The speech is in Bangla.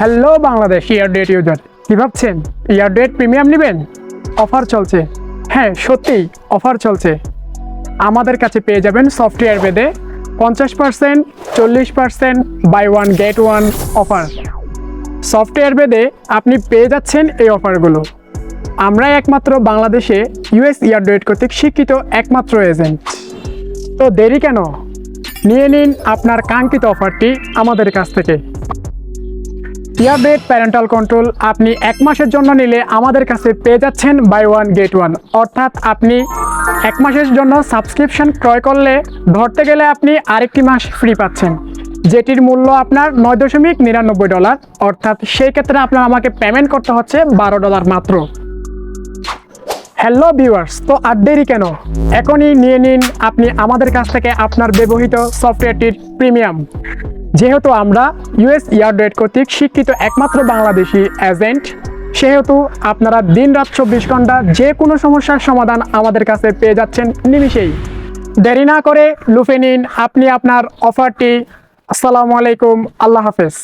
হ্যালো বাংলাদেশ ইয়ার ইয়ারডেট ইউজার কি ভাবছেন? ইয়ার ইয়ারডেট প্রিমিয়াম নেবেন? অফার চলছে। হ্যাঁ সত্যিই অফার চলছে। আমাদের কাছে পেয়ে যাবেন সফটওয়্যার বেদে পঞ্চাশ পার্সেন্ট চল্লিশ percent buy one get one offer software বেদে আপনি পেয়ে যাচ্ছেন এই অফারগুলো আমরাই একমাত্র বাংলাদেশে ইউএস ইয়ারডেট কর্তৃক শিক্ষিত একমাত্র এজেন্ট তো দেরি কেন? নিয়ে নিন আপনার কাঙ্ক্ষিত অফারটি আমাদের কাছ থেকে। ইয়ারডেট প্যারেন্টাল কন্ট্রোল আপনি এক মাসের জন্য নিলে আমাদের কাছে পেয়ে যাচ্ছেন বাই ওয়ান গেট ওয়ান। অর্থাৎ আপনি এক মাসের জন্য সাবস্ক্রিপশন ক্রয় করলে ধরতে গেলে আপনি আরেকটি মাস ফ্রি পাচ্ছেন, যেটির মূল্য আপনার নয় দশমিক নিরানব্বই ডলার। অর্থাৎ সেই ক্ষেত্রে আপনার আমাকে পেমেন্ট করতে হচ্ছে বারো ডলার মাত্র। হ্যালো ভিউয়ার্স তো আর দেরি কেন? এখনই নিয়ে নিন আপনি আমাদের কাছ থেকে আপনার ব্যবহৃত সফটওয়্যারটির প্রিমিয়াম যেহেতু আমরা ইউএস ইয়ারডেট কর্তৃক শিক্ষিত একমাত্র বাংলাদেশি এজেন্ট সেহেতু আপনারা দিন রাত চব্বিশ ঘণ্টা যে কোনো সমস্যার সমাধান আমাদের কাছে পেয়ে যাচ্ছেন নিমিষেই। দেরি না করে লুফে নিন আপনি আপনার অফারটি। আসসালামু আলাইকুম, আল্লাহ হাফেজ।